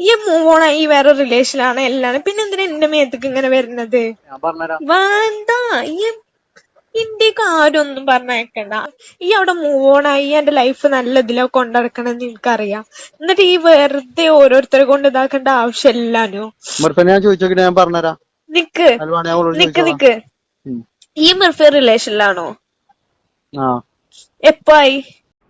ഈ move on ആയി വേറെ റിലേഷനാണ് എല്ലാം പിന്നെ എന്തിനാ എന്റെ മേത്തേക്ക് ഇങ്ങനെ വരുന്നത്? വേണ്ട ഈ ഇന്ത്യയ്ക്ക് ആരും ഒന്നും പറഞ്ഞേക്കണ്ട ഈ അവിടെ മൂവ് ഓൺ ആയി എന്റെ ലൈഫ് നല്ല ഇതിലോ കൊണ്ടിറക്കണമെന്ന് എനിക്കറിയാം. എന്നിട്ട് ഈ വെറുതെ ഓരോരുത്തരെ കൊണ്ട് ഇതാക്കേണ്ട ആവശ്യമില്ലാനോ മിർഫനെ ഞാൻ പറഞ്ഞുതരാം നിക്ക്. നിക്ക് നിക്ക്. ഈ മിർഫി റിലേഷനിലാണോ ആ. എപ്പായി?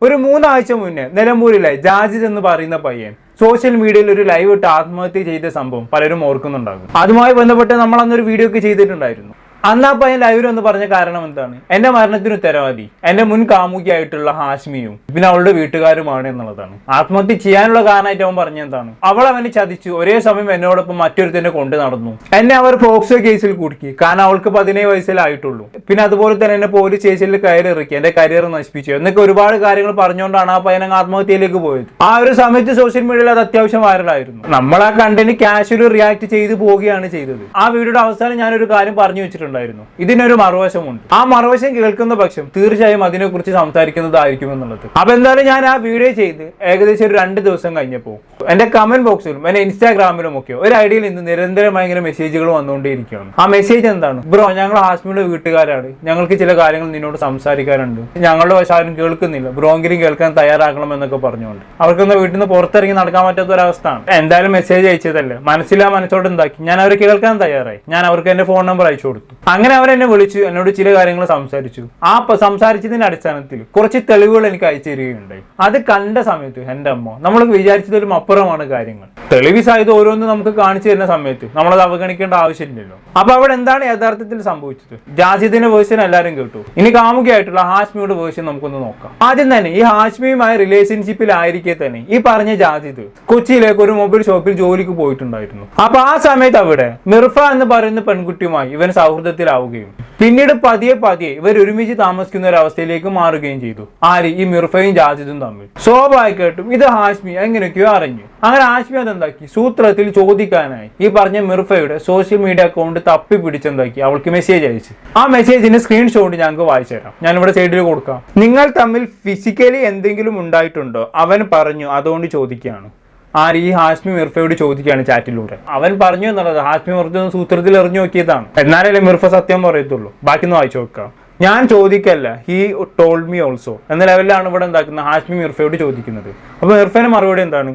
ഒരു മൂന്നാഴ്ച മുന്നേ നിലമ്പൂരിലെ ജാജിദ് എന്ന് പറയുന്ന പയ്യൻ സോഷ്യൽ മീഡിയയിൽ ഒരു ലൈവ് ഇട്ട് ആത്മഹത്യ ചെയ്ത സംഭവം പലരും ഓർക്കുന്നുണ്ടാകും. അതുമായി ബന്ധപ്പെട്ട് നമ്മൾ അന്നൊരു വീഡിയോ ഒക്കെ ചെയ്തിട്ടുണ്ടായിരുന്നു. അന്ന് പയ്യൻ ലൈവിൽ എന്ന് പറഞ്ഞ കാരണം എന്താണ്? എന്റെ മരണത്തിന് ഉത്തരവാദി എന്റെ മുൻ കാമുകിയായിട്ടുള്ള ഹാഷ്മിയും പിന്നെ അവളുടെ വീട്ടുകാരുമാണ് എന്നുള്ളതാണ്. ആത്മഹത്യ ചെയ്യാനുള്ള കാരണമായിട്ട് അവൻ പറഞ്ഞ എന്താണ്? അവൾ അവനെ ചതിച്ചു ഒരേ സമയം എന്നോടൊപ്പം മറ്റൊരുത്തന്നെ കൊണ്ടു നടന്നു. എന്നെ അവർ പോക്സോ കേസിൽ കുടുക്കി കാരണം അവൾക്ക് പതിനേഴ് വയസ്സിലായിട്ടുള്ളൂ. പിന്നെ അതുപോലെ തന്നെ എന്നെ പോലീസ് സ്റ്റേഷനിൽ കയറി ഇറക്കി എന്റെ കരിയർ നശിപ്പിച്ചു. എന്നൊക്കെ ഒരുപാട് കാര്യങ്ങൾ പറഞ്ഞുകൊണ്ടാണ് ആ പയ്യൻ ആത്മഹത്യയിലേക്ക് പോയത്. ആ ഒരു സമയത്ത് സോഷ്യൽ മീഡിയയിൽ അത് അത്യാവശ്യം വൈറലായിരുന്നു. നമ്മൾ ആ കണ്ടന്റ് ക്യാഷ്വലി റിയാക്ട് ചെയ്ത് പോവുകയാണ് ചെയ്തത്. ആ വീഡിയോയുടെ അവസാനം ഞാനൊരു കാര്യം പറഞ്ഞു വെച്ചിട്ടുണ്ടായിരുന്നു ഇതിനൊരു മറുവശമുണ്ട്. ആ മറുവശം കേൾക്കുന്ന പക്ഷം തീർച്ചയായും അതിനെക്കുറിച്ച് സംസാരിക്കുന്നതായിരിക്കും എന്നുള്ളത്. അപ്പൊ എന്തായാലും ഞാൻ ആ വീഡിയോ ചെയ്ത് ഏകദേശം ഒരു രണ്ട് ദിവസം കഴിഞ്ഞപ്പോൾ എന്റെ കമന്റ് ബോക്സിലും എന്റെ ഇൻസ്റ്റാഗ്രാമിലും ഒക്കെ ഒരു ഐഡിയയിൽ നിന്ന് നിരന്തരമായി ഇങ്ങനെ മെസ്സേജുകൾ വന്നുകൊണ്ടേയിരിക്കുകയാണ്. ആ മെസ്സേജ് എന്താണ്? ബ്രോ ഞങ്ങൾ ഹാസ്മിയുടെ വീട്ടുകാരാണ്. ഞങ്ങൾക്ക് ചില കാര്യങ്ങൾ നിന്നോട് സംസാരിക്കാറുണ്ട് ഞങ്ങളുടെ വശം കേൾക്കുന്നില്ല. ബ്രോങ്കിലും കേൾക്കാൻ തയ്യാറാക്കണം എന്നൊക്കെ പറഞ്ഞുകൊണ്ട്. അവർക്കൊന്ന് വീട്ടിൽ നിന്ന് പുറത്തിറങ്ങി നടക്കാൻ പറ്റാത്ത ഒരു അവസ്ഥയാണ് എന്തായാലും മെസ്സേജ് അയച്ചതല്ലേ? മനസ്സിലാ മനസ്സോട് എന്താക്കി? ഞാൻ അവരെ കേൾക്കാൻ തയ്യാറായി. ഞാൻ അവർക്ക് എന്റെ ഫോൺ നമ്പർ അയച്ചു കൊടുത്തു. അങ്ങനെ അവർ എന്നെ വിളിച്ചു എന്നോട് ചില കാര്യങ്ങൾ സംസാരിച്ചു. ആ സംസാരിച്ചതിന്റെ അടിസ്ഥാനത്തിൽ കുറച്ച് തെളിവുകൾ എനിക്ക് അയച്ചു തരികയുണ്ടായി. അത് കണ്ട സമയത്ത് എന്റെ അമ്മ നമ്മൾ വിചാരിച്ചതിലും അപ്പുറമാണ് കാര്യങ്ങൾ. തെളിവ് സഹിത ഓരോന്ന് നമുക്ക് കാണിച്ചു തരുന്ന സമയത്ത് നമ്മളത് അവഗണിക്കേണ്ട ആവശ്യമില്ലല്ലോ. അപ്പൊ അവിടെ എന്താണ് യഥാർത്ഥത്തിൽ സംഭവിച്ചത്? ജാസിദിന്റെ വേർഷൻ എല്ലാവരും കേട്ടു. ഇനി കാമുകയായിട്ടുള്ള ഹാഷ്മിയുടെ വേർഷൻ നമുക്കൊന്ന് നോക്കാം. ആദ്യം തന്നെ ഈ ഹാഷ്മിയുമായ റിലേഷൻഷിപ്പിലായിരിക്കെ തന്നെ ഈ പറഞ്ഞ ജാസിദ് കൊച്ചിയിലേക്ക് ഒരു മൊബൈൽ ഷോപ്പിൽ ജോലിക്ക് പോയിട്ടുണ്ടായിരുന്നു. അപ്പൊ ആ സമയത്ത് അവിടെ മിർഫ എന്ന് പറയുന്ന പെൺകുട്ടിയുമായി ഇവൻ സൗഹൃദത്തിലാവുകയും പിന്നീട് പതിയെ പതിയെ ഇവർ ഒരുമിച്ച് താമസിക്കുന്ന ഒരു അവസ്ഥയിലേക്ക് മാറുകയും ചെയ്തു. ആര്? ഈ മിർഫയും ജാസിദും തമ്മിൽ. സ്വാഭാവികമായിട്ടും ഇത് ഹാഷ്മി എങ്ങനെയൊക്കെയോ അറിഞ്ഞു. അങ്ങനെ ഹാഷ്മി അതെന്താക്കി? സൂത്രത്തിൽ ചോദിക്കാനായി. ഈ പറഞ്ഞ മിർഫയുടെ സോഷ്യൽ മീഡിയ അക്കൗണ്ട് തപ്പി പിടിച്ചെന്താക്കി? അവൾക്ക് മെസ്സേജ് അയച്ചു. ആ മെസ്സേജിന്റെ സ്ക്രീൻഷോട്ട് ഞങ്ങൾക്ക് വായിച്ചു തരാം. ഞാൻ ഇവിടെ സൈഡിൽ കൊടുക്കാം. നിങ്ങൾ തമ്മിൽ ഫിസിക്കലി എന്തെങ്കിലും ഉണ്ടായിട്ടുണ്ടോ? അവൻ പറഞ്ഞു. അതുകൊണ്ട് ചോദിക്കുകയാണ്. ആര് ഈ ഹാഷ്മി മിർഫയോട് ചോദിക്കുകയാണ് ചാറ്റിലൂടെ? അവൻ പറഞ്ഞു എന്നുള്ളത് ഹാഷ്മി മിർഫ സൂത്രത്തിൽ എറിഞ്ഞു നോക്കിയതാണ്. എന്നാലല്ലേ മിർഫ സത്യം പറയത്തുള്ളൂ? ബാക്കി ഒന്ന് വായിച്ചു നോക്കാം ഞാൻ ചോദിക്കല്ല ഹീ ടോൾഡ് മീ ഓൾസോ എന്ന ലെവലിലാണ് ഇവിടെ എന്താക്കുന്നത് ഹാഷ്മി മിർഫയോട് ചോദിക്കുന്നത്. അപ്പൊ മിർഫയുടെ മറുപടി എന്താണ്?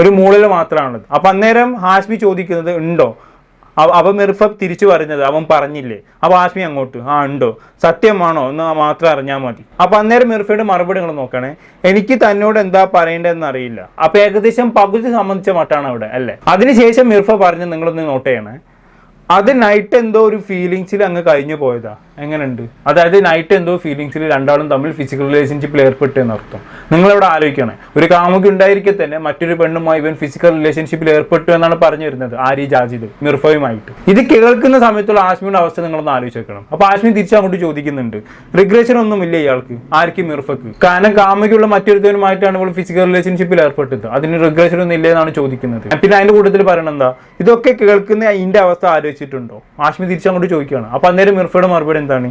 ഒരു മൂളിൽ മാത്രമാണത് അപ്പൊ അന്നേരം ഹാഷ്മി ചോദിക്കുന്നത് ഉണ്ടോ? അവ- അവ മിർഫ തിരിച്ചു പറഞ്ഞത് അവൻ പറഞ്ഞില്ലേ? അപ്പൊ ആസ്മി അങ്ങോട്ട് ആ ഉണ്ടോ? സത്യമാണോ? എന്ന് മാത്രം അറിഞ്ഞാൽ മതി. അപ്പൊ അന്നേരം മിർഫയുടെ മറുപടി നിങ്ങൾ നോക്കണേ. എനിക്ക് തന്നോട് എന്താ പറയേണ്ടതെന്ന് അറിയില്ല. അപ്പൊ ഏകദേശം പകുതി സംബന്ധിച്ച മട്ടാണ് അവിടെ അല്ലേ? അതിനുശേഷം മിർഫ പറഞ്ഞ് നിങ്ങളൊന്ന് നോട്ട് ചെയ്യണേ. അത് നൈറ്റ് എന്തോ ഒരു ഫീലിങ്സിൽ അങ്ങ് കഴിഞ്ഞു പോയതാ. എങ്ങനെയുണ്ട്? അതായത് നൈറ്റ് എന്തോ ഫീലിങ്സിൽ രണ്ടാളും തമ്മിൽ ഫിസിക്കൽ റിലേഷൻഷിപ്പിൽ ഏർപ്പെട്ടു എന്നർത്ഥം നിങ്ങളിവിടെ ആലോചിക്കണേ? ഒരു കാമുകി ഉണ്ടായിരിക്കെ തന്നെ മറ്റൊരു പെണ്ണുമായി ഇവൻ ഫിസിക്കൽ റിലേഷൻഷിപ്പിൽ ഏർപ്പെട്ടു എന്നാണ് പറഞ്ഞു വരുന്നത് ആരി ജാജിദ് മിർഫയുമായിട്ട്. ഇത് കേൾക്കുന്ന സമയത്തുള്ള ആശ്മിയുടെ അവസ്ഥ നിങ്ങളൊന്ന് ആലോചിക്കണം അപ്പൊ ആശ്മി തിരിച്ചു അങ്ങോട്ട് ചോദിക്കുന്നുണ്ട് റിഗ്രഷൻ ഒന്നും ഇല്ല ഇയാൾക്ക്. ആർക്ക് മിർഫക്ക് കാരണം കാമുകിയുള്ള മറ്റൊരുത്തനുമായിട്ടാണ് ഇവൾ ഫിസിക്കൽ റിലേഷൻഷിപ്പിൽ ഏർപ്പെട്ടത്. അതിന് റിഗ്രഷൻ ഒന്നും ഇല്ല എന്നാണ് ചോദിക്കുന്നത്. പിന്നെ അതിന്റെ കൂട്ടത്തിൽ പറയണത് എന്താ ഇതൊക്കെ കേൾക്കുന്ന ഇതിന്റെ അവസ്ഥ ആലോചിച്ചിട്ടുണ്ടോ? ആശ്മി തിരിച്ചങ്ങോട്ട് ചോദിക്കുകയാണ്. അപ്പൊ അന്നേരം മിർഫയുടെ മറുപടി എന്താണ്?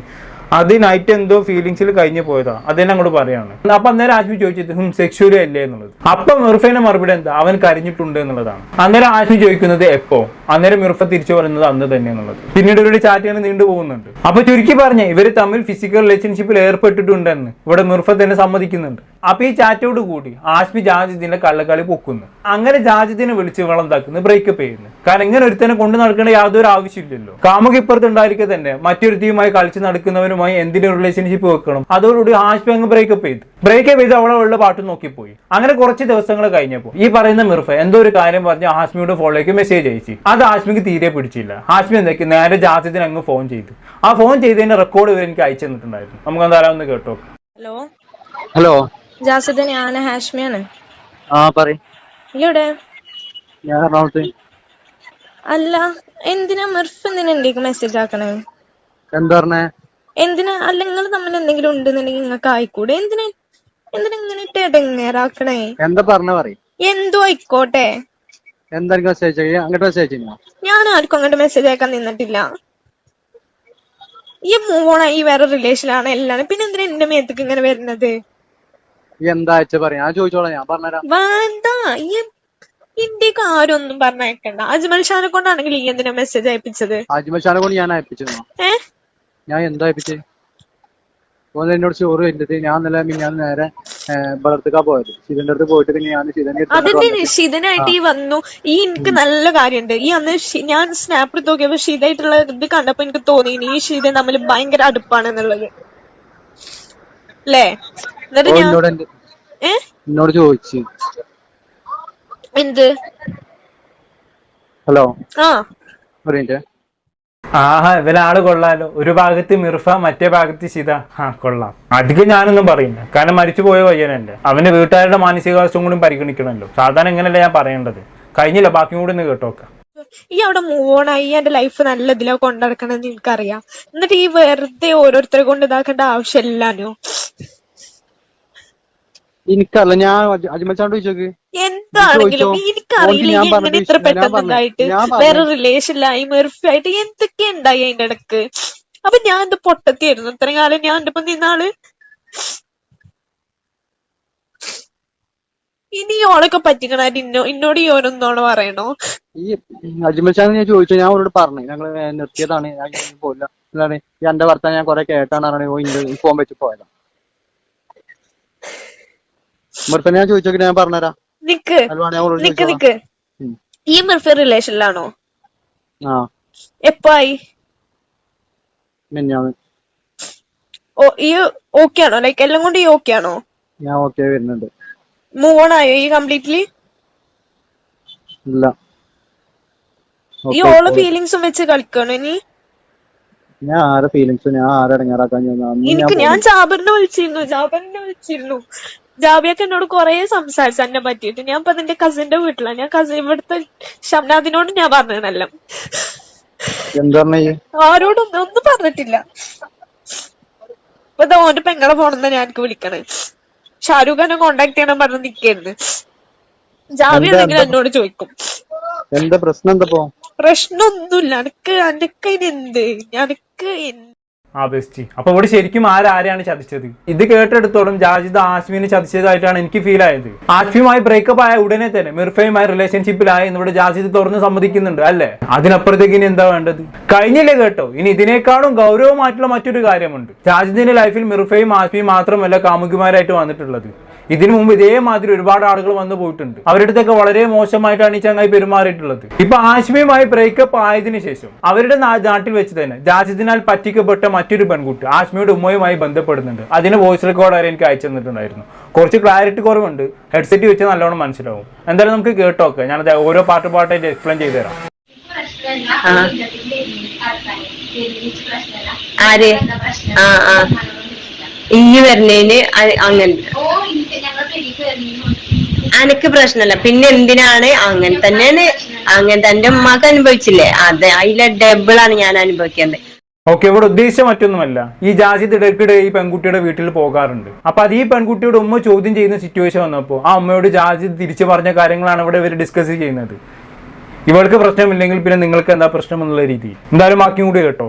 അത് നൈറ്റ് എന്തോ ഫീലിങ്സിൽ കഴിഞ്ഞു പോയതാണ് അതെന്നെ അങ്ങോട്ട് പറയാണ്. അപ്പൊ അന്നേരം ആശ്മി ചോദിച്ചത് ഹും സെക്ഷുവലി അല്ലേ? എന്നുള്ളത്. അപ്പൊ മിർഫയുടെ മറുപടി എന്താ? അവൻ കരഞ്ഞിട്ടുണ്ട് എന്നുള്ളതാണ്. അന്നേരം ആശ്മി ചോദിക്കുന്നത് എപ്പോ? അന്നേരം മിർഫ തിരിച്ചു പറയുന്നത് അന്ന് തന്നെ എന്നുള്ളത്. പിന്നീട് ഇവരുടെ ചാറ്റ് ഇങ്ങനെ നീണ്ടു പോകുന്നുണ്ട്. അപ്പൊ ചുരുക്കി പറഞ്ഞ ഇവർ തമ്മിൽ ഫിസിക്കൽ റിലേഷൻഷിപ്പിൽ ഏർപ്പെട്ടിട്ടുണ്ടെന്ന് ഇവിടെ മിർഫ തന്നെ സമ്മതിക്കുന്നുണ്ട്. അപ്പൊ ഈ ചാറ്റോട് കൂടി ആശ്മി ജാജിദിന്റെ കള്ളക്കളി പൊക്കുന്നു. അങ്ങനെ ജാജിദിനെ വിളിച്ച് വളന്താക്കുന്നു ബ്രേക്കപ്പ് ചെയ്യുന്നു. കാരണം ഇങ്ങനെ ഒരുത്തനെ കൊണ്ട് നടക്കേണ്ട യാതൊരു ആവശ്യമില്ലല്ലോ. കാമുക ഇപ്പുറത്ത് ഉണ്ടായിരിക്കെ തന്നെ മറ്റൊരുത്തിയുമായി കളിച്ച് നടക്കുന്നവനുമായി എന്തിന്റെ റിലേഷൻഷിപ്പ് വെക്കണം? അതോടുകൂടി ആശ്മി അങ്ങ് ബ്രേക്കപ്പ് ചെയ്തു. ബ്രേക്കപ്പ് ചെയ്ത് അവളെ ഉള്ള പാട്ട് നോക്കിപ്പോയി. അങ്ങനെ കുറച്ച് ദിവസങ്ങൾ കഴിഞ്ഞപ്പോൾ ഈ പറയുന്ന മിർഫ എന്തോ ഒരു കാര്യം പറഞ്ഞ് ഹാഷ്മിയുടെ ഫോണിലേക്ക് മെസ്സേജ് അയച്ചു. അത് ഹാഷ്മിക്ക് തീരെ പിടിച്ചില്ല. ഹാഷ്മി എന്തൊക്കെ നേരെ ജാസിദിന് അങ്ങ് ഫോൺ ചെയ്തു. ആ ഫോൺ ചെയ്തതിന്റെ റെക്കോർഡ് ഇവർ എനിക്ക് അയച്ചു തന്നിട്ടുണ്ടായിരുന്നു. നമുക്ക് എന്തായാലും ഒന്ന് കേട്ടോ ഹലോ ഹലോ ജാസിദ് ഞാൻ ഹാഷ്മിയാണ്. ആ പറയ്. ഇവിടെ ഞാൻ എറണാകുളത്ത്. അല്ല എന്തിനാ മിർഫ് എന്തിനാ എന്റെ മെസ്സേജ് ആക്കണേ? എന്താ പറഞ്ഞേ? എന്തിനാ? അല്ല നിങ്ങൾ തമ്മിൽ എന്തെങ്കിലും ഉണ്ടെന്നുണ്ടെങ്കിൽ നിങ്ങൾക്ക് ആയിക്കൂടെ? എന്തിനാ? എന്തിനാ ഇങ്ങനെ ഇട്ട് ഇടങ്ങേറാക്കണേ? എന്താ പറഞ്ഞ പറയും. എന്തോ ആയിക്കോട്ടെ. എന്താ എനിക്ക് മെസ്സേജ്? അങ്ങോട്ട് മെസ്സേജ് ഞാൻ ആർക്കും അങ്ങോട്ട് മെസ്സേജ് അയക്കാൻ നിന്നിട്ടില്ല. ഈ മൂവ് ഓൺ ഈ വേറെ റിലേഷനിലാണ് എല്ലാം പിന്നെ എന്തിനാ എന്റെ മേത്തേക്ക് ഇങ്ങനെ വരുന്നത്? എന്താ പറയാ? ഞാൻ ചോദിച്ചോളാം ഞാൻ പറഞ്ഞുതരാം. വേണ്ട. ഈ ഇന്ത്യയ്ക്ക് ആരും ഒന്നും പറഞ്ഞയക്കണ്ട. അജ്മൽ ഷാനെ കൊണ്ടാണെങ്കിൽ ഈ എന്തിനാ മെസ്സേജ് അയപ്പിച്ചത്? അജ്മൽ ഷാനെ കൊണ്ട് ഞാൻ അയപ്പിച്ചു ഏ? ഞാൻ എന്താ ഇപ്പിച്ച്? ഓൻ എന്നോട് ചോറ് വരുന്നത് ഞാൻ നല്ല ഞാൻ നേരെ വളർത്തുക പോയത്. ശിവന്റെ അടുത്ത് പോയിട്ട് പിന്നെ ഞാൻ ശിവന്റെ അതിന്റെ ഈ വന്നു. ഈ എനിക്ക് നല്ല കാര്യമുണ്ട് ഈ അന്ന് ഞാൻ സ്നാപ്പ് എടുത്ത് നോക്കിയപ്പോ ശിതായിട്ടുള്ള ഇത് കണ്ടപ്പോ എനിക്ക് തോന്നി. ഈ ശിത തമ്മിൽ ഭയങ്കര അടുപ്പാണെന്നുള്ളത്. അല്ലേ എന്നിട്ട് ഞാൻ എന്നോട് ചോദിച്ചു. എന്ത്? ഹലോ? ആ. ഒരു മിനിറ്റ്. ആഹാ ആൾ കൊള്ളാലോ. ഒരു ഭാഗത്ത് മിർഫ മറ്റേ ഭാഗത്ത് ശിത. ആ കൊള്ളാം. അധികം ഞാനൊന്നും പറയില്ല. കാരണം മരിച്ചു പോയ പയ്യനല്ലേ. അവന്റെ വീട്ടുകാരുടെ മാനസികാവസ്ഥയും കൂടി പരിഗണിക്കണമല്ലോ. സാധാരണ ഇങ്ങനെയല്ല ഞാൻ പറയേണ്ടത്. കഴിഞ്ഞില്ല ബാക്കി കൂടി ഒന്ന് കേട്ടോക്കാം. ഈ അവിടെ മൂവ് ഓൺ ആയി എന്റെ ലൈഫ് നല്ല ഇതിലാ കൊണ്ടിടക്കണെന്ന് എനിക്കറിയാം. എന്നിട്ട് ഈ വെറുതെ ഓരോരുത്തരെ കൊണ്ട് ഇതാക്കേണ്ട ആവശ്യമില്ലാനോ എനിക്കല്ല ഞാൻ അജ്മൽ ചാണ്ട് ചോദിച്ചോക്ക്. എന്താണെങ്കിലും. എനിക്കറിയില്ല. എങ്ങനെ ഇത്ര വേറെ റിലേഷനിലായി മെർഫായിട്ട് എന്തൊക്കെ ഉണ്ടായി അതിന്റെ ഇടയ്ക്ക്? അപ്പൊ ഞാൻ എന്റെ പൊട്ടത്തിയായിരുന്നു. ഇത്രയും കാലം ഞാൻ എന്റെ നിന്നാൾ. ഇനി ഓളൊക്കെ പറ്റിക്കണായിട്ട് ഇന്നോ ഇന്നോട് ഈ ഓരോന്നോട് പറയണോ? ഈ അജ്മൽ അജ്മൽഷാൻ ഞാൻ ചോദിച്ചു. ഞാൻ അവരോട് പറഞ്ഞു. ഞങ്ങൾ നിർത്തിയതാണ്. ഞാൻ പോയില്ല എന്താണ്? എന്റെ ഭർത്താവ് ഞാൻ കൊറേ കേട്ടാണ് ഓ ഇന്റെ ഫോൺ വെച്ച് പോയതാ. ഭർത്താവ് ഞാൻ ചോദിച്ചോക്കി ഞാൻ പറഞ്ഞുതരാം. നിക്ക്. നിക്ക് നിക്ക്. ഈ മെർഫ റിലേഷനിലാണോ? എപ്പായി ഓ ഈ ഓക്കെ ആണോ? ലൈക്ക് എല്ലാം കൊണ്ട് ഈ ഓക്കെ ആണോ? ഞാൻ ഓക്കെ വരുന്നുണ്ട്. മൂവ് ഓൺ ആയോ ഈ കംപ്ലീറ്റ്ലി ഇല്ല. ഈ ഓൾ ഫീലിങ്സും വെച്ച് കളിക്കണോ ഇനി? ഞാൻ ആരെ ഫീലിങ്സ് ഞാൻ ആരെ ഇടങ്ങാറാക്കാൻ എനിക്ക് ഞാൻ ജാബറിനെ വിളിച്ചിരുന്നു ജാബറിനെ വിളിച്ചിരുന്നു. ജാബിയൊക്കെ എന്നോട് കൊറേ സംസാരിച്ചു എന്നെ പറ്റിയിട്ട്. ഞാൻ ഇപ്പൊ നിന്റെ കസിന്റെ വീട്ടിലാണ് ഞാൻ കസിൻ ഇവിടുത്തെ ഷംനാദിനോട് ഞാൻ പറഞ്ഞതല്ല. ആരോടും ഒന്നും പറഞ്ഞിട്ടില്ല. ഇപ്പൊ ഓന്റെ പെങ്ങളെ ഫോണെന്നാ ഞാൻ എനിക്ക് വിളിക്കണേ. ഷാരൂഖ് ഖാനെ കോണ്ടാക്ട് ചെയ്യണം പറഞ്ഞ് നിക്കായിരുന്നു ജാബി എന്തെങ്കിലും എന്നോട് ചോദിക്കും. എന്താ പ്രശ്നം എന്താ പ്രശ്നമൊന്നുമില്ല എനക്ക് എനക്ക് എന്ത്? എനക്ക് എന്ത് ആ ബെസ്റ്റ്. അപ്പൊ ഇവിടെ ശരിക്കും ആരാരെയാണ് ചതിച്ചത്? ഇത് കേട്ടെടുത്തോളം ജാജിദ് ആശ്മിനെ ചതിച്ചതായിട്ടാണ് എനിക്ക് ഫീൽ ആയത്. ആശ്മിയുമായി ബ്രേക്കപ്പ് ആയ ഉടനെ തന്നെ മിർഫയുമായി റിലേഷൻഷിപ്പിലായി ഇവിടെ ജാജിദ് തുറന്ന് സമ്മതിക്കുന്നുണ്ട് അല്ലേ? അതിനപ്പുറത്തേക്ക് ഇനി എന്താ വേണ്ടത്? കഴിഞ്ഞില്ലേ കേട്ടോ? ഇനി ഇതിനേക്കാളും ഗൗരവമായിട്ടുള്ള മറ്റൊരു കാര്യമുണ്ട്. ജാജിദിന്റെ ലൈഫിൽ മിർഫയും ആശ്മിയും മാത്രമല്ല കാമുകിമാരായിട്ട് വന്നിട്ടുള്ളത്. ഇതിനു മുമ്പ് ഇതേമാതിരി ഒരുപാട് ആളുകൾ വന്നു പോയിട്ടുണ്ട്. അവരുടെ അടുത്തൊക്കെ വളരെ മോശമായിട്ടാണ് ഈ ചങ്ങായി പെരുമാറിയിട്ടുള്ളത്. ഇപ്പൊ ആശ്മിയുമായി ബ്രേക്കപ്പ് ആയതിനു ശേഷം അവരുടെ നാട്ടിൽ വെച്ച് തന്നെ ജാസിദിനാൽ പറ്റിക്കപ്പെട്ട മറ്റൊരു പെൺകുട്ടി ആശ്മിയുടെ ഉമ്മയുമായി ബന്ധപ്പെടുന്നുണ്ട്. അതിന് വോയിസ് റെക്കോർഡ് വരെ എനിക്ക് അയച്ചു തന്നിട്ടുണ്ടായിരുന്നു. കുറച്ച് ക്ലാരിറ്റി കുറവുണ്ട്. ഹെഡ്സെറ്റ് വെച്ച് നല്ലോണം മനസ്സിലാവും. എന്തായാലും നമുക്ക് കേട്ടോക്കെ. ഞാനത് ഓരോ പാട്ട് പാട്ടായിട്ട് എക്സ്പ്ലെയിൻ ചെയ്തു തരാം. ആര്? ആ ആ. ഈ വരുന്നതിന് അങ്ങനെ. അനക്ക് പ്രശ്നമല്ല പിന്നെ എന്തിനാണ്? അങ്ങനെ തന്നെയാണ്. അങ്ങനെ തന്റെ ഉമ്മാക്ക് അനുഭവിച്ചില്ലേ? അതെ അതിലെ ഡബിൾ ആണ് ഞാൻ അനുഭവിക്കുന്നത് ഓക്കെ ഇവിടെ ഉദ്ദേശിച്ച മറ്റൊന്നുമല്ല. ഈ ജാസിദ് ഇടയ്ക്കിടെ ഈ പെൺകുട്ടിയുടെ വീട്ടിൽ പോകാറുണ്ട്. അപ്പൊ അത് ഈ പെൺകുട്ടിയുടെ ഉമ്മ ചോദ്യം ചെയ്യുന്ന സിറ്റുവേഷൻ വന്നപ്പോൾ ആ അമ്മയോട് ജാസിദ് തിരിച്ചു പറഞ്ഞ കാര്യങ്ങളാണ് ഇവിടെ ഇവർ ഡിസ്കസ് ചെയ്യുന്നത്. ഇവൾക്ക് പ്രശ്നമില്ലെങ്കിൽ പിന്നെ നിങ്ങൾക്ക് എന്താ പ്രശ്നം എന്നുള്ള രീതി എന്തായാലും ബാക്കിയും കൂടി കേട്ടോ.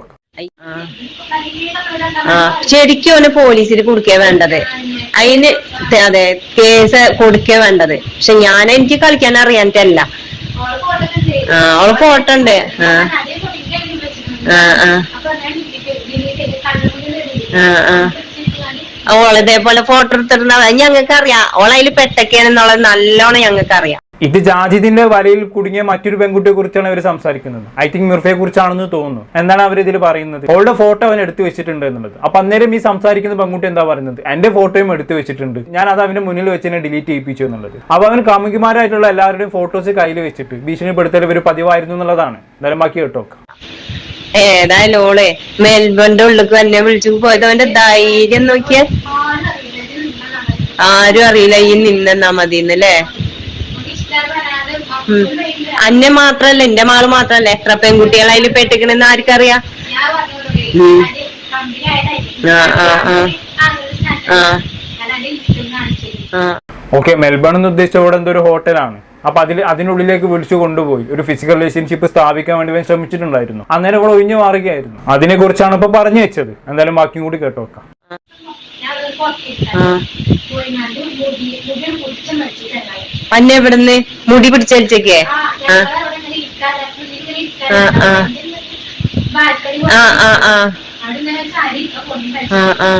ശരിക്കും അവന് പോലീസിൽ കൊടുക്കുക വേണ്ടത്. അതിന് അതെ കേസ് കൊടുക്കുക വേണ്ടത്. പക്ഷെ ഞാൻ എനിക്ക് കളിക്കാൻ അറിയാനിട്ടല്ല ആ അവൾ ഫോട്ടോ ഉണ്ട്. ആ. ആ ആ. ഫോട്ടോ എടുത്തിട്ടുണ്ടാവും ഞങ്ങൾക്ക് അറിയാം ഓളതിൽ പെട്ടൊക്കെയാണെന്നുള്ളത് നല്ലോണം ഞങ്ങൾക്ക് അറിയാം ഇത് ജാജിദിന്റെ വലയിൽ കുടുങ്ങിയ മറ്റൊരു പെൺകുട്ടിയെ കുറിച്ചാണ് അവർ സംസാരിക്കുന്നത്. ഐ തിങ്ക് മിർഫയെ കുറിച്ചാണെന്ന് തോന്നുന്നു. എന്താണ് അവർ ഇതിൽ പറയുന്നത്. അവളുടെ ഫോട്ടോ അവൻ എടുത്തു വെച്ചിട്ടുണ്ട് എന്നുള്ളത്. അപ്പൊ അന്നേരം ഈ സംസാരിക്കുന്ന പെൺകുട്ടി എന്താ പറയുന്നത്? എന്റെ ഫോട്ടോയും എടുത്തു വെച്ചിട്ടുണ്ട്. ഞാൻ അത് അവന്റെ മുന്നിൽ വെച്ച് തന്നെ ഡിലീറ്റ് ചെയ്യിപ്പിച്ചു എന്നുള്ളത്. അപ്പൊ അവൻ കാമുകിമാരായിട്ടുള്ള എല്ലാവരുടെയും ഫോട്ടോസ് കയ്യിൽ വെച്ചിട്ട് ഭീഷണിപ്പെടുത്തൽ ഇവർ പതിവായിരുന്നു എന്നുള്ളതാണ്. എന്തായാലും ബാക്കി കേട്ടോ ഏതായാലും ഓളെ മെൽബണിന്റെ ഉള്ളിൽ വിളിച്ചു. പോയത് അവന്റെ ധൈര്യം നോക്കിയ ആരും അറിയില്ല. ഈ നിന്നെന്നാ മതി എന്നല്ലേ അന്നെ മാത്രല്ല എന്റെ മാൾ മാത്രല്ല. എത്ര പെൺകുട്ടികൾ അതിൽ പെട്ടിക്കണെന്ന് ആർക്കറിയാം. ആ ഓക്കെ മെൽബൺ എന്ന് ഉദ്ദേശിച്ച ഇവിടെ എന്തോ ഒരു ഹോട്ടലാണ്? അപ്പൊ അതിൽ അതിനുള്ളിലേക്ക് വിളിച്ചു കൊണ്ടുപോയി. ഒരു ഫിസിക്കൽ റിലേഷൻഷിപ്പ് സ്ഥാപിക്കാൻ വേണ്ടി ശ്രമിച്ചിട്ടുണ്ടായിരുന്നു. അന്നേരം ഇവിടെ ഒഴിഞ്ഞു മാറുകയായിരുന്നു. അതിനെ കുറിച്ചാണ് ഇപ്പൊ പറഞ്ഞു വെച്ചത്. എന്തായാലും ബാക്കിയും കൂടി കേട്ടോക്കാം ആ. അന്നെ ഇവിടുന്ന് മുടി പിടിച്ചേക്കേ ആ ആ, ആ. ആ. ആ ആ ആ. ആ ആ.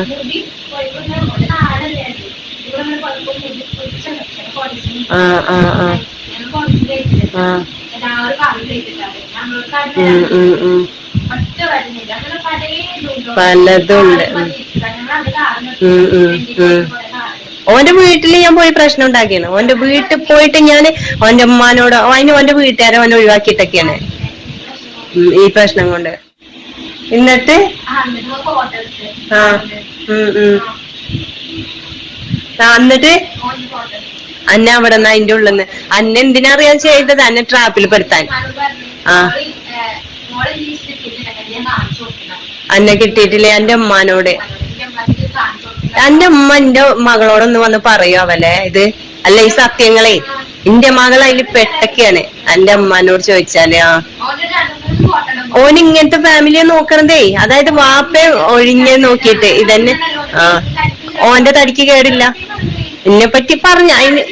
ആ ആ ആ. ഓന്റെ വീട്ടിൽ ഞാൻ പോയി പ്രശ്നം ഉണ്ടാക്കിയാണ്. ഓന്റെ വീട്ടിൽ പോയിട്ട് ഞാൻ ഓന്റെ ഉമ്മാനോട് അതിന് ഓന്റെ വീട്ടുകാരെ ഓനെ ഒഴിവാക്കിയിട്ടൊക്കെയാണ് ഈ പ്രശ്നം കൊണ്ട്. എന്നിട്ട്? ആ എന്നിട്ട്? അന്നെ അവിടെ നിന്ന് അതിന്റെ ഉള്ളിൽ നിന്ന് എന്തിനാ അറിയാൻ ചെയ്തത്? അന്നെ ട്രാപ്പിൽ പെടുത്താൻ. ആ. അന്നെ കിട്ടിയിട്ടില്ലേ എന്റെ ഉമ്മാനോട്? എന്റെ ഉമ്മ എന്റെ മകളോടൊന്ന് വന്ന് പറയോ അവലെ ഇത് അല്ല ഈ സത്യങ്ങളെ. എന്റെ മകൾ അതിൽ പെട്ടൊക്കെയാണ്. എന്റെ ഉമ്മനോട് ചോദിച്ചാൽ ആ. ഓൻ ഇങ്ങനത്തെ ഫാമിലിയെ നോക്കണതേ. അതായത് വാപ്പ ഒഴിഞ്ഞ് നോക്കിയിട്ട് ഇതന്നെ ആ. ഓന്റെ തടിക്ക് കേടില്ല. എന്നെ പറ്റി പറഞ്ഞ അതിന്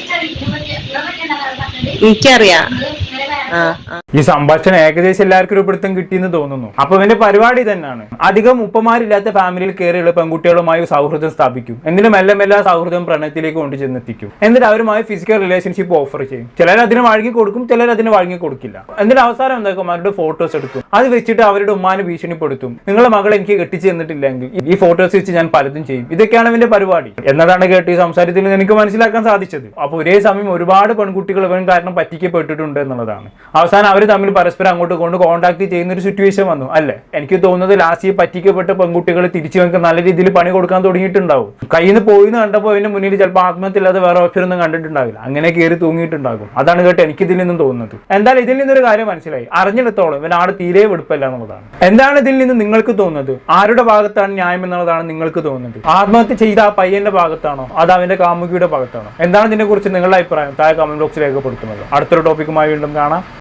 എനിക്കറിയാം. ഈ സംഭാഷണം ഏകദേശം എല്ലാവർക്കും ഒരു കിട്ടിയെന്ന് തോന്നുന്നു. അപ്പൊ ഇവന്റെ പരിപാടി തന്നെയാണ് അധികം ഉപ്പമാരില്ലാത്ത ഫാമിലിയിൽ കയറിയുള്ള പെൺകുട്ടികളുമായി സൗഹൃദം സ്ഥാപിക്കും. എന്നിട്ട് മെല്ലെ മെല്ലെ സൗഹൃദം പ്രണയത്തിലേക്ക് കൊണ്ടു ചെന്നെത്തിക്കും. എന്നിട്ട് അവരുമായി ഫിസിക്കൽ റിലേഷൻഷിപ്പ് ഓഫർ ചെയ്യും. ചിലർ അതിന് വഴങ്ങി കൊടുക്കും ചിലർ അതിന് വഴങ്ങി കൊടുക്കില്ല. എന്നിട്ട് അവസാനം എന്താക്കും അവരുടെ ഫോട്ടോസ് എടുക്കും. അത് വെച്ചിട്ട് അവരുടെ ഉമ്മാനെ ഭീഷണിപ്പെടുത്തും. നിങ്ങളെ മകൾ എനിക്ക് കെട്ടിച്ചു തന്നിട്ടില്ലെങ്കിൽ ഈ ഫോട്ടോസ് വെച്ച് ഞാൻ പലതും ചെയ്യും. ഇതൊക്കെയാണ് ഇവന്റെ പരിപാടി. എന്നതാണ് കേട്ട് ഈ സംസാരത്തിൽ എനിക്ക് മനസ്സിലാക്കാൻ സാധിച്ചത്. അപ്പൊ ഒരേ സമയം ഒരുപാട് പെൺകുട്ടികൾ ഇവൻ കാരണം പറ്റിക്കപ്പെട്ടിട്ടുണ്ട് എന്നുള്ളതാണ്. അവസാനം അവർ തമ്മിൽ പരസ്പരം അങ്ങോട്ട് കൊണ്ട് കോൺടാക്ട് ചെയ്യുന്ന ഒരു സിറ്റുവേഷൻ വന്നു അല്ലേ? എനിക്ക് തോന്നുന്നത് ലാസ്റ്റ് ഈ പറ്റിക്കപ്പെട്ട പെൺകുട്ടികൾ തിരിച്ചു നമുക്ക് നല്ല രീതിയിൽ പണി കൊടുക്കാൻ തുടങ്ങിയിട്ടുണ്ടാവും. കയ്യിൽ നിന്ന് പോയി എന്ന് കണ്ടപ്പോൾ അതിന്റെ മുന്നിൽ ചിലപ്പോൾ ആത്മഹത്യ ഇല്ലാതെ വേറെ ഓപ്ഷൻ ഒന്നും കണ്ടിട്ടുണ്ടാവില്ല. അങ്ങനെ കയറി തൂങ്ങിയിട്ടുണ്ടാകും. അതാണ് കേട്ടോ എനിക്ക് ഇതിൽ നിന്നും തോന്നുന്നത്. എന്തായാലും ഇതിൽ നിന്നൊരു കാര്യം മനസ്സിലായി. അറിഞ്ഞെടുത്തോളം ഇവൻ ആട് തീരെ വെടുപ്പല്ല എന്നുള്ളതാണ്. എന്താണ് ഇതിൽ നിന്ന് നിങ്ങൾക്ക് തോന്നുന്നത്? ആരുടെ ഭാഗത്താണ് ന്യായം എന്നുള്ളതാണ് നിങ്ങൾക്ക് തോന്നുന്നത്? ആത്മഹത്യ ചെയ്ത ആ പയ്യന്റെ ഭാഗത്താണോ? അത് അവന്റെ കാമുകിയുടെ ഭാഗത്താണോ? എന്താണ് ഇതിനെ കുറിച്ച് നിങ്ങളുടെ അഭിപ്രായം? താഴെ കമന്റ് ബോക്സിൽ രേഖപ്പെടുത്തുന്നത്. അടുത്തൊരു ടോപ്പിക്കുമായി വീണ്ടും കാണാം.